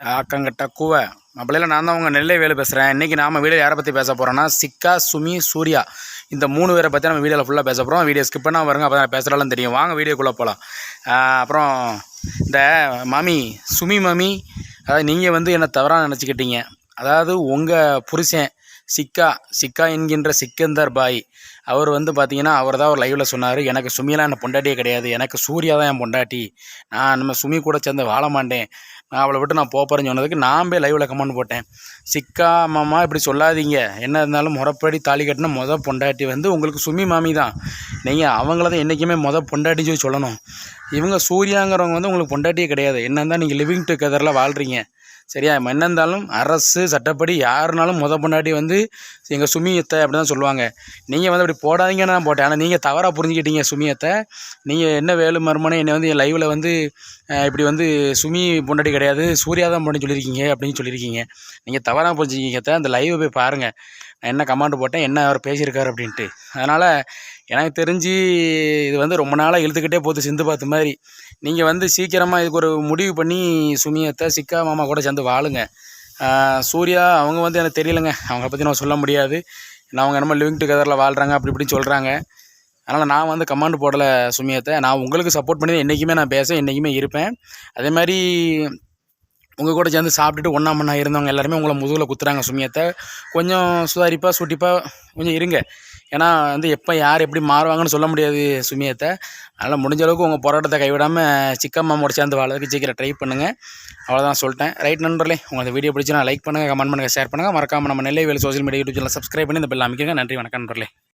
ஆக்கங்கட்ட கூவை. அப்படிலாம் நான் தான் உங்கள் நெல்லை வேலு பேசுகிறேன் இன்றைக்கி நாம் வீடியோ யாரை பற்றி பேச போகிறோன்னா சிக்கா சுமி சூர்யா. இந்த மூணு பேரை பற்றி நம்ம வீடியோவில் ஃபுல்லாக பேச போகிறோம் வீடியோ ஸ்கிப் பண்ணால் வருங்க அப்போ பேசுகிறாலும் தெரியும். வாங்க வீடியோக்குள்ளே போகலாம் அப்புறம் இந்த மாமி சுமி மாமி அதாவது நீங்கள் வந்து என்னை தவறாக நினச்சிக்கிட்டீங்க? அதாவது உங்கள் புருஷன் சிக்கா சிக்கா என்கின்ற சிக்கந்தர் பாய். அவர் வந்து பார்த்தீங்கன்னா அவர் தான் ஒரு லைவில் சொன்னார் எனக்கு சுமியெல்லாம் என்ன பொண்டாட்டியே கிடையாது. எனக்கு சூர்யா தான் என் பொண்டாட்டி. நான் நம்ம சுமி கூட சேர்ந்து வாழ மாட்டேன். நான் அவளை விட்டு நான் போகிறேன்னு சொன்னதுக்கு நான் போய் லைவில் கமெண்ட் போட்டேன். சிக்கா மாமா இப்படி சொல்லாதீங்க. என்ன இருந்தாலும் முறப்படி தாலி கட்டின மொதல் பொண்டாட்டி வந்து உங்களுக்கு சுமி மாமி தான். நீங்கள் அவங்கள தான் என்றைக்குமே மொதல் பொண்டாட்டி சொல்லி சொல்லணும். இவங்க சூர்யாங்கிறவங்க வந்து உங்களுக்கு பொண்டாட்டியே கிடையாது. என்ன தான் நீங்கள் லிவிங் டுகெதரில் வாழ்கிறீங்க சரியா? என்ன இருந்தாலும் அரசு சட்டப்படி யாருனாலும் முத பொண்டாட்டி வந்து எங்கள் சுமியத்தை அப்படி தான் சொல்லுவாங்க. நீங்கள் வந்து அப்படி போடாதீங்கன்னு நான் போட்டேன். ஆனால் நீங்கள் தவறாக புரிஞ்சுக்கிட்டீங்க சுமியத்தை. நீங்கள் என்ன வேலு மருமனை என்னை வந்து என் லைவில் வந்து இப்படி வந்து சுமி பொண்டாட்டி கிடையாது சூர்யா தான் பொண்ணு சொல்லியிருக்கீங்க அப்படின்னு சொல்லியிருக்கீங்க. நீங்கள் தவறாக புரிஞ்சுக்கிங்க அந்த லைவை போய் பாருங்கள் நான் என்ன கமாண்ட் போட்டேன் என்ன அவர் பேசியிருக்காரு அப்படின்ட்டு. அதனால் எனக்கு தெரிஞ்சு இது வந்து ரொம்ப நாளாக இழுத்துக்கிட்டே போகுது சிந்து பார்த்த மாதிரி. நீங்கள் வந்து சீக்கிரமாக இதுக்கு ஒரு முடிவு பண்ணி சுமியத்தை சிக்கா மாமா கூட சேர்ந்து வாழுங்க. சூர்யா அவங்க வந்து எனக்கு தெரியலங்க. அவங்கள பற்றி நான் சொல்ல முடியாது. நான் அவங்க என்னமோ லிவிங் டுகெதரில் வாழ்கிறாங்க அப்படி இப்படின்னு சொல்கிறாங்க அதனால் நான் வந்து கமாண்ட் போடலை சுமியத்தை. நான் உங்களுக்கு சப்போர்ட் பண்ணி தான் என்றைக்குமே நான் பேச என்றைக்குமே இருப்பேன். அதே மாதிரி உங்கள் கூட சேர்ந்து சாப்பிட்டுட்டு ஒன்றா மண்ணா இருந்தவங்க எல்லாருமே உங்களை முதுகில் குத்துறாங்க சுமியத்தை. கொஞ்சம் சுதாரிப்பாக சுட்டிப்பாக கொஞ்சம் இருங்க. ஏன்னா வந்து எப்போ யார் எப்படி மாறுவாங்கன்னு சொல்ல முடியாது சுமியத்தை. அதனால் முடிஞ்ச அளவுக்கு உங்கள் போராட்டத்தை கைவிடாமல் சிக்கம்மாமோட சேர்ந்து வாழறதுக்கு சீக்கிரம் ட்ரை பண்ணுங்கள் அவ்வளோதான் சொல்லிட்டேன். ரைட் நண்பர்களே உங்கள் வீடியோ பிடிச்சினா லைக் பண்ணுங்கள் கமெண்ட் பண்ணுங்கள் ஷேர் பண்ணுங்கள் மறக்காமல் நம்ம நெல்லை வேலை சோஷியல் மீடியா யூடியூப் சப்ஸ்கிரைப் பண்ணி இந்த பெல் அமைக்கிறேங்க. நன்றி வணக்கம் நண்பர்களே.